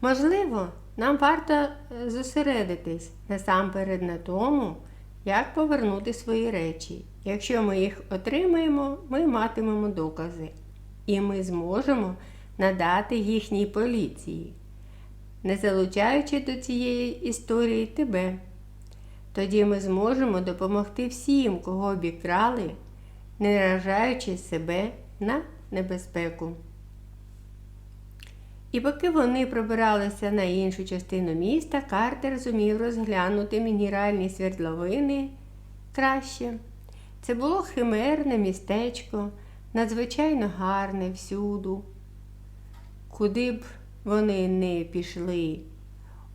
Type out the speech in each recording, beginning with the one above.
Можливо, нам варто е, зосередитись насамперед на тому, як повернути свої речі. Якщо ми їх отримаємо, ми матимемо докази, і ми зможемо надати їхній поліції, не залучаючи до цієї історії тебе. Тоді ми зможемо допомогти всім, кого обікрали, не наражаючи себе на небезпеку. І поки вони пробиралися на іншу частину міста, Картер зумів розглянути мінеральні свердловини краще. Це було химерне містечко, надзвичайно гарне всюду. Куди б вони не пішли.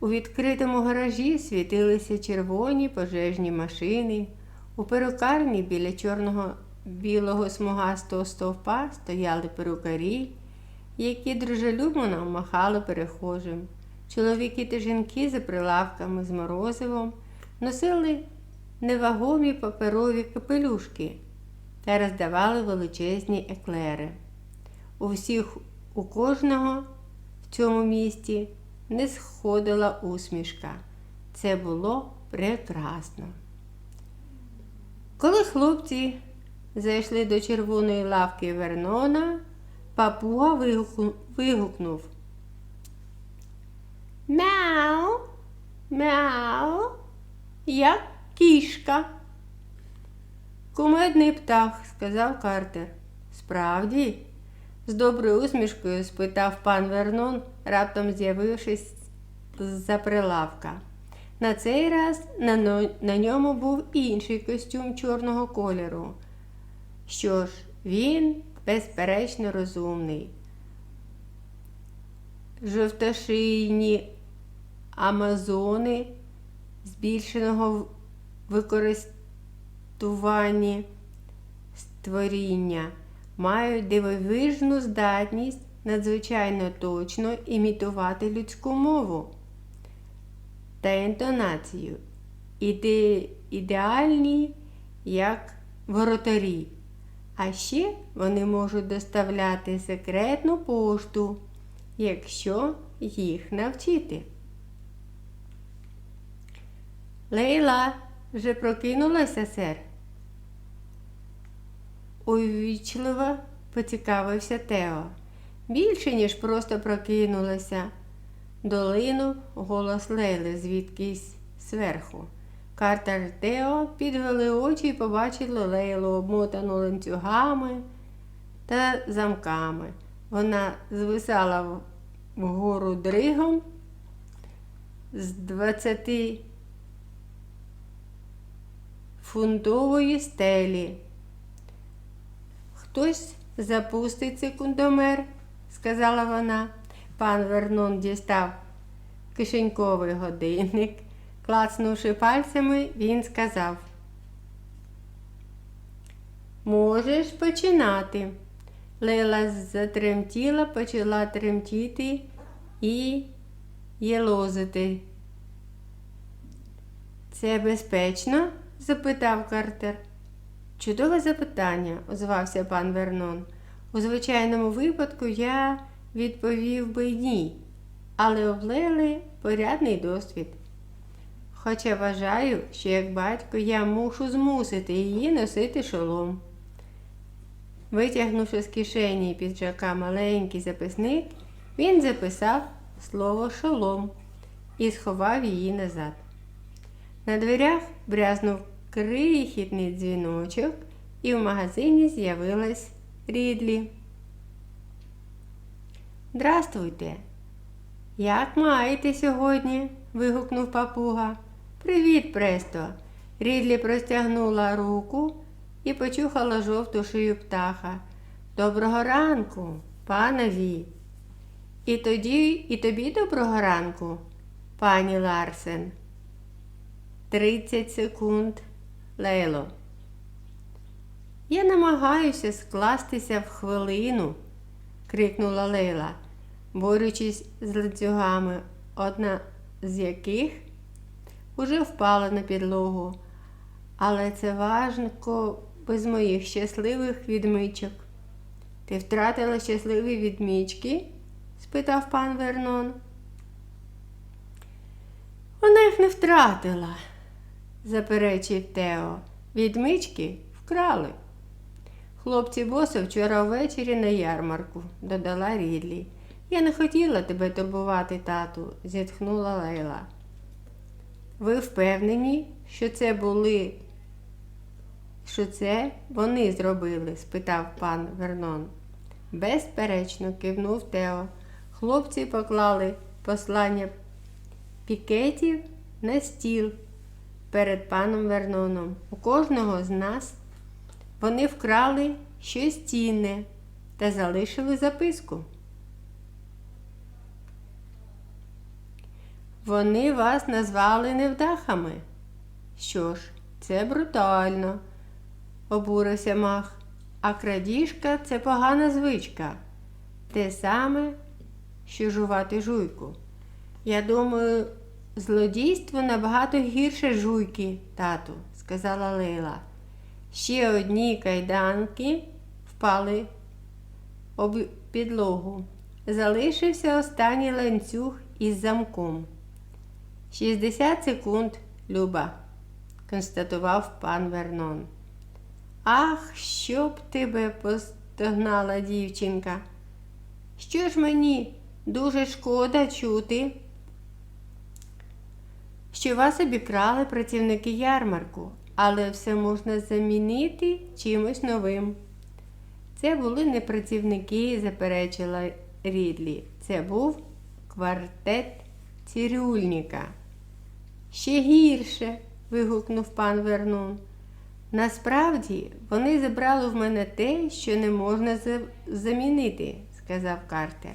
У відкритому гаражі світилися червоні пожежні машини. У перукарні біля чорного білого смугастого стовпа стояли перукарі, які дружелюбно нам махали перехожим. Чоловіки та жінки за прилавками з морозивом носили невагомі паперові капелюшки та роздавали величезні еклери. У всіх у кожного в цьому місті не сходила усмішка. Це було прекрасно. Коли хлопці зайшли до червоної лавки Вернона, папуга вигукнув. Мяу, мяу, як кішка. Кумедний птах, сказав Картер. Справді? З доброю усмішкою спитав пан Вернон, раптом з'явившись з-за прилавка. На цей раз на, но- на ньому був інший костюм чорного кольору. Що ж, він безперечно розумний. Жовтошийні амазони збільшеного в- використання створіння мають дивовижну здатність надзвичайно точно імітувати людську мову та інтонацію, іде, ідеальні, як воротарі. А ще вони можуть доставляти секретну пошту, якщо їх навчити. Лейла вже прокинулася, сер. Увічливо поцікавився Тео. Більше, ніж просто прокинулася. Долинув голос Лейли звідкись зверху. Картер Тео підвели очі і побачили Лейлу, обмотану ланцюгами та замками. Вона звисала вгору дригом з 20 фунтової стелі. Хтось запустить секундомер, сказала вона. Пан Вернон дістав кишеньковий годинник. Клацнувши пальцями, він сказав. Можеш починати. Лейла затремтіла, почала тремтіти і єлозити. Це безпечно? запитав Картер. Чудове запитання, озвався пан Вернон. У звичайному випадку я відповів би ні, але Лейли порядний досвід. Хоча вважаю, що як батько я мушу змусити її носити шолом. Витягнувши з кишені піджака маленький записник, він записав слово шолом і сховав її назад. На дверях брязнув крихітний дзвіночок, і в магазині з'явилась Рідлі. Здрастуйте. Як маєте сьогодні? вигукнув папуга. Привіт, Престо. Рідлі простягнула руку і почухала жовту шию птаха. Доброго ранку, панові. І тоді, і тобі доброго ранку, пані Ларсен. Тридцять секунд, Лейло. Я намагаюся скластися в хвилину, крикнула Лейла, борючись з ланцюгами, одна з яких уже впала на підлогу. Але це важко без моїх щасливих відмичок. Ти втратила щасливі відмічки? спитав пан Вернон. Вона їх не втратила, заперечив Тео. Відмички вкрали. Хлопці боса вчора ввечері на ярмарку, додала Рідлі. Я не хотіла тебе турбувати, тату, зітхнула Лейла. Ви впевнені, що це були, що це вони зробили? спитав пан Вернон. Безперечно, кивнув Тео. Хлопці поклали послання пікетів на стіл перед паном Верноном. У кожного з нас вони вкрали щось цінне та залишили записку. Вони вас назвали невдахами. Що ж, це брутально, обурився мах. А крадіжка це погана звичка. Те саме, що жувати жуйку. Я думаю, злодійство набагато гірше жуйки, тату, сказала Лейла. Ще одні кайданки впали об підлогу. Залишився останній ланцюг із замком. 60 секунд, Люба, констатував пан Вернон. Ах, щоб тебе постогнала дівчинка. Що ж мені дуже шкода чути, що вас обікрали працівники ярмарку, але все можна замінити чимось новим. Це були не працівники, заперечила Рідлі. Це був квартет цирюльника. Ще гірше. вигукнув пан Вернон. Насправді вони забрали в мене те, що не можна замінити, сказав Картер.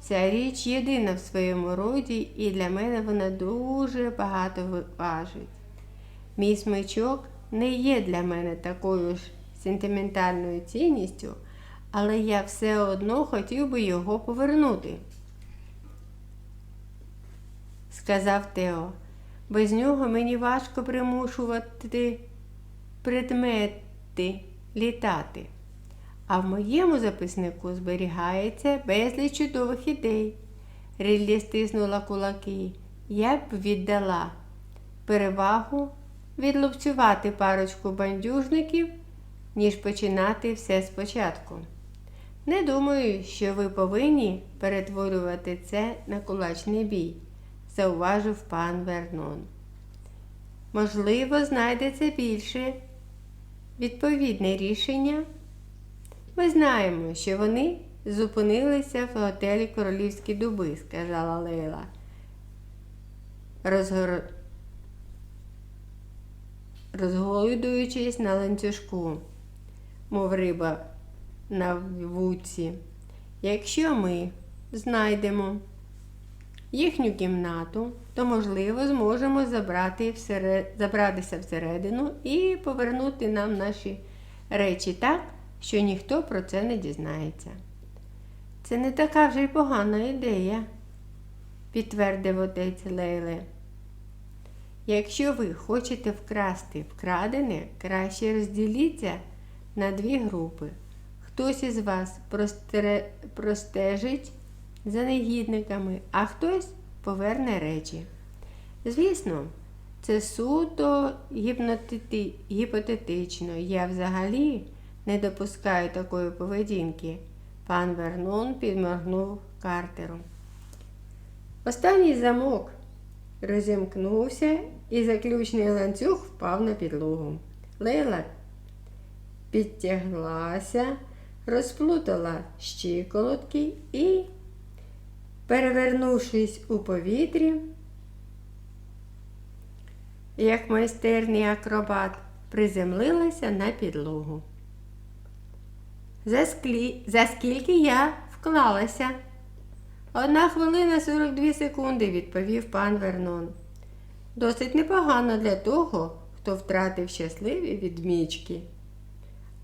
Ця річ єдина в своєму роді, і для мене вона дуже багато важить. Мій смичок не є для мене такою ж сентиментальною цінністю, але я все одно хотів би його повернути, сказав Тео. Без нього мені важко примушувати предмети літати. А в моєму записнику зберігається безліч чудових ідей. Ріллі стиснула кулаки. Я б віддала перевагу відлупцювати парочку бандюжників, ніж починати все спочатку. Не думаю, що ви повинні перетворювати це на кулачний бій, зауважив пан Вернон. Можливо, знайдеться більше відповідне рішення. Ми знаємо, що вони зупинилися в готелі Королівські дуби, сказала Лейла. Розгор... Розгойдуючись на ланцюжку, мов риба на вудці. Якщо ми знайдемо їхню кімнату, то, можливо, зможемо забрати всеред... забратися всередину і повернути нам наші речі так, що ніхто про це не дізнається. Це не така вже й погана ідея, підтвердив отець Лейли. Якщо ви хочете вкрасти вкрадене, краще розділіться на дві групи. Хтось із вас простежить за негідниками, а хтось поверне речі. Звісно, це суто гіпотетично. Я взагалі не допускаю такої поведінки. Пан Вернон підморгнув Картеру. Останній замок розімкнувся і заключний ланцюг впав на підлогу. Лейла підтяглася, розплутала щиколотки і, перевернувшись у повітрі, як майстерний акробат, приземлилася на підлогу. За, склі... За скільки я вклалася? Одна хвилина 42 секунди, відповів пан Вернон. Досить непогано для того, хто втратив щасливі відмічки.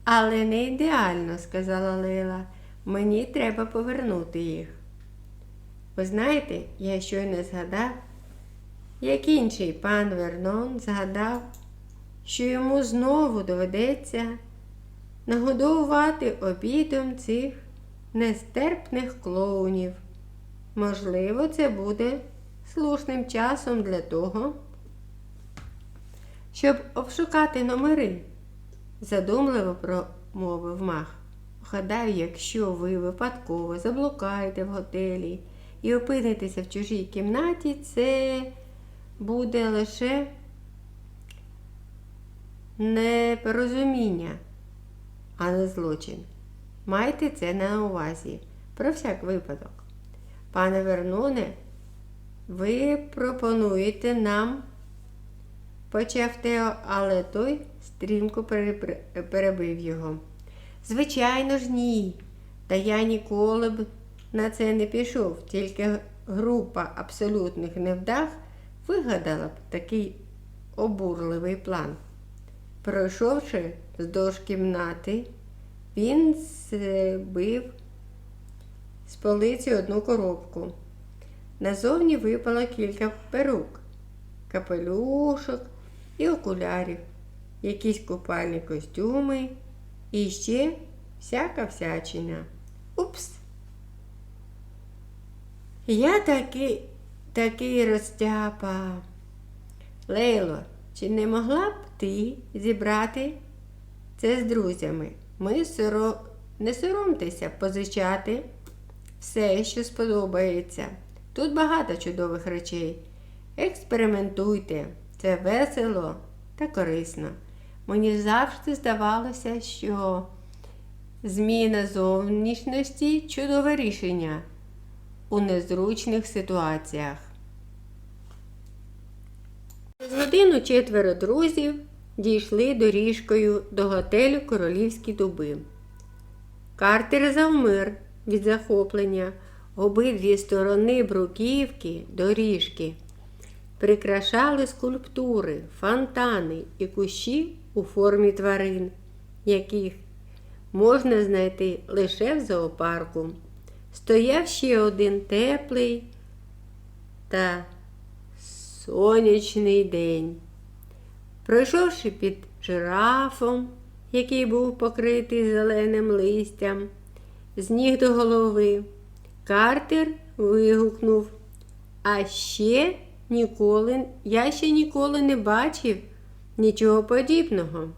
Але не ідеально, сказала Лейла. Мені треба повернути їх. Ви знаєте, я щойно згадав, як інший пан Вернон згадав, що йому знову доведеться нагодовувати обідом цих нестерпних клоунів. Можливо, це буде слушним часом для того, щоб обшукати номери, задумливо промовив мах. Гадаю, якщо ви випадково заблукаєте в готелі і опинитеся в чужій кімнаті, це буде лише непорозуміння, а не злочин. Майте це на увазі про всяк випадок. Пане Верноне, ви пропонуєте нам, почав Тео, але той стрімко перебив його. Звичайно ж, ні. Та я ніколи б на це не пішов, тільки група абсолютних невдах вигадала б такий обурливий план. Пройшовши вздовж кімнати, він збив з полиці одну коробку. Назовні випало кілька перук, капелюшок і окулярів, якісь купальні костюми і ще всяка всячина. Упс! Я такий, такий розтяпа. Лейло, чи не могла б ти зібрати це з друзями? Ми соро... не соромтеся позичати все, що сподобається. Тут багато чудових речей. Експериментуйте, це весело та корисно. Мені завжди здавалося, що зміна зовнішності чудове рішення у незручних ситуаціях. З годину четверо друзів дійшли доріжкою до готелю Королівські дуби. Картер завмер від захоплення. Обидві сторони бруківки, доріжки прикрашали скульптури, фонтани і кущі у формі тварин, яких можна знайти лише в зоопарку. Стояв ще один теплий та сонячний день. Пройшовши під жирафом, який був покритий зеленим листям, з ніг до голови, Картер вигукнув. А ще ніколи, я ще ніколи не бачив нічого подібного.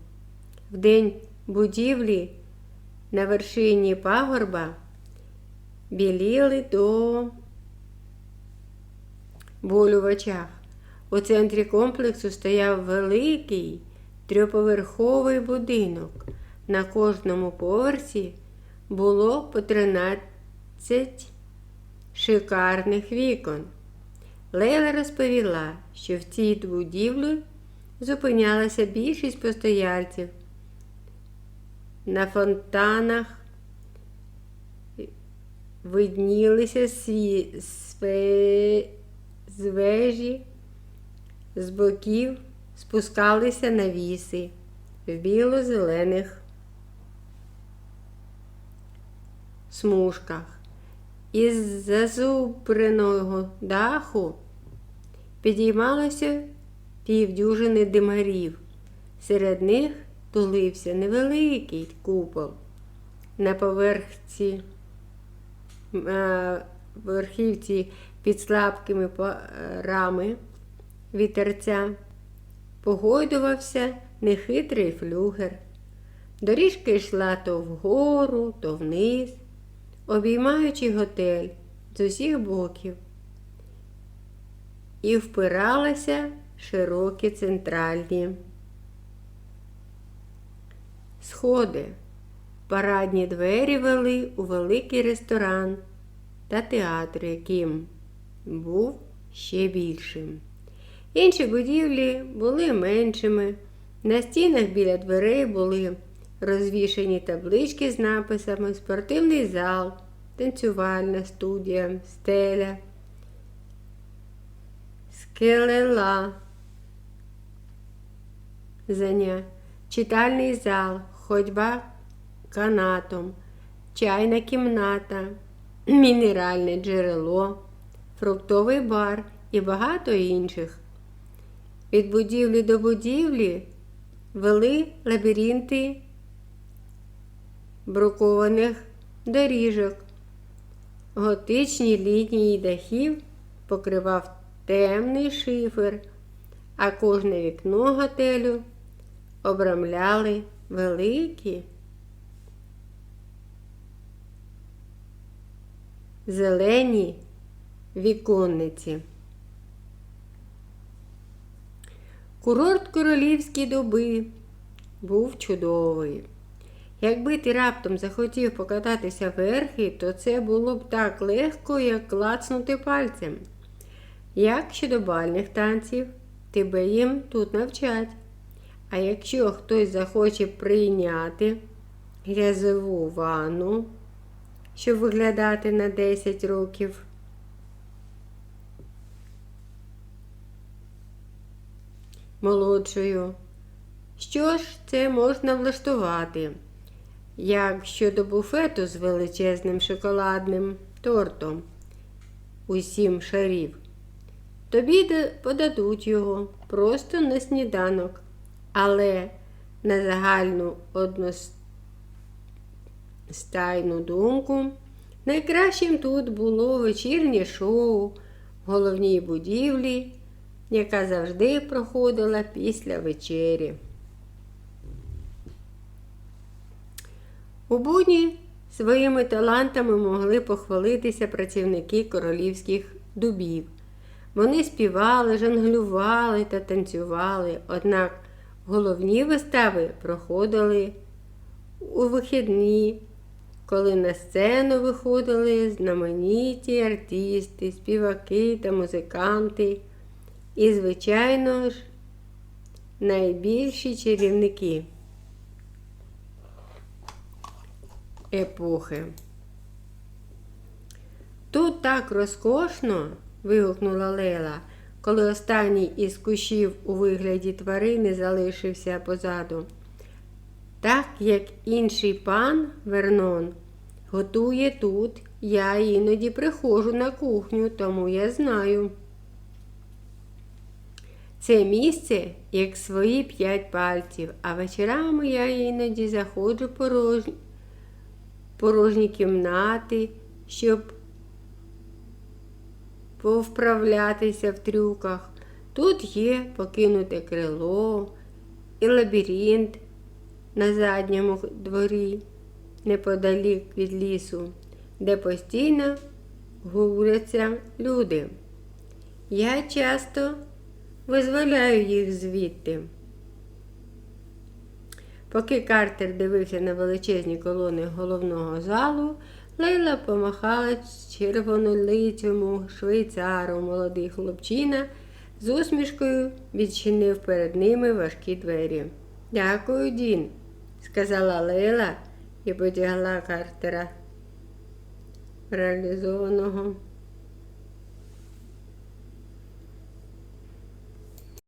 В день будівлі на вершині пагорба біліли до болю в очах. У центрі комплексу стояв великий трьоповерховий будинок. На кожному поверсі було по 13 шикарних вікон. Лейла розповіла, що в цій будівлі зупинялася більшість постояльців. На фонтанах виднілися сві... све... з вежі, з боків спускалися навіси в біло-зелених смужках. Із зазубреного даху підіймалося півдюжини димарів. Серед них тулився невеликий купол. На поверхці, верхівці під слабкими парами вітерця погойдувався нехитрий флюгер. Доріжка йшла то вгору, то вниз, обіймаючи готель з усіх боків, і впиралася широкі центральні сходи. Парадні двері вели у великий ресторан та театр, яким був ще більшим. Інші будівлі були меншими. На стінах біля дверей були розвішені таблички з написами Спортивний зал, танцювальна студія, стеля, скелела, заня, читальний зал, ходьба канатом, чайна кімната, мінеральне джерело, фруктовий бар і багато інших. Від будівлі до будівлі вели лабіринти брукованих доріжок. Готичні лінії дахів покривав темний шифер, а кожне вікно готелю обрамляли великі зелені віконниці. Курорт королівські доби був чудовий. Якби ти раптом захотів покататися верхи, то це було б так легко, як клацнути пальцем. Як щодо бальних танців, тебе їм тут навчать. А якщо хтось захоче прийняти грязову ванну, щоб виглядати на 10 років, молодшою, що ж це можна влаштувати? Як щодо буфету з величезним шоколадним тортом? У сім шарів, тобі подадуть його просто на сніданок, але на загальну одностайну думку, найкращим тут було вечірнє шоу в головній будівлі, яка завжди проходила після вечері. У будні своїми талантами могли похвалитися працівники королівських дубів. Вони співали, жонглювали та танцювали, однак головні вистави проходили у вихідні, коли на сцену виходили знамениті артисти, співаки та музиканти, і, звичайно ж, найбільші чарівники. епохи. Тут так розкошно. вигукнула Лела, коли останній із кущів у вигляді тварини залишився позаду. Так як інший пан Вернон готує тут, я іноді приходжу на кухню, тому я знаю. Це місце як свої п'ять пальців, а вечорами я іноді заходжу порожньо порожні кімнати, щоб повправлятися в трюках. Тут є покинуте крило і лабіринт на задньому дворі, неподалік від лісу, де постійно гуляться люди. Я часто визволяю їх звідти. Поки Картер дивився на величезні колони головного залу, Лейла помахала червонолицьому швейцару молодий хлопчина з усмішкою відчинив перед ними важкі двері. Дякую, Дін, сказала Лейла і потягла Картера, реалізованого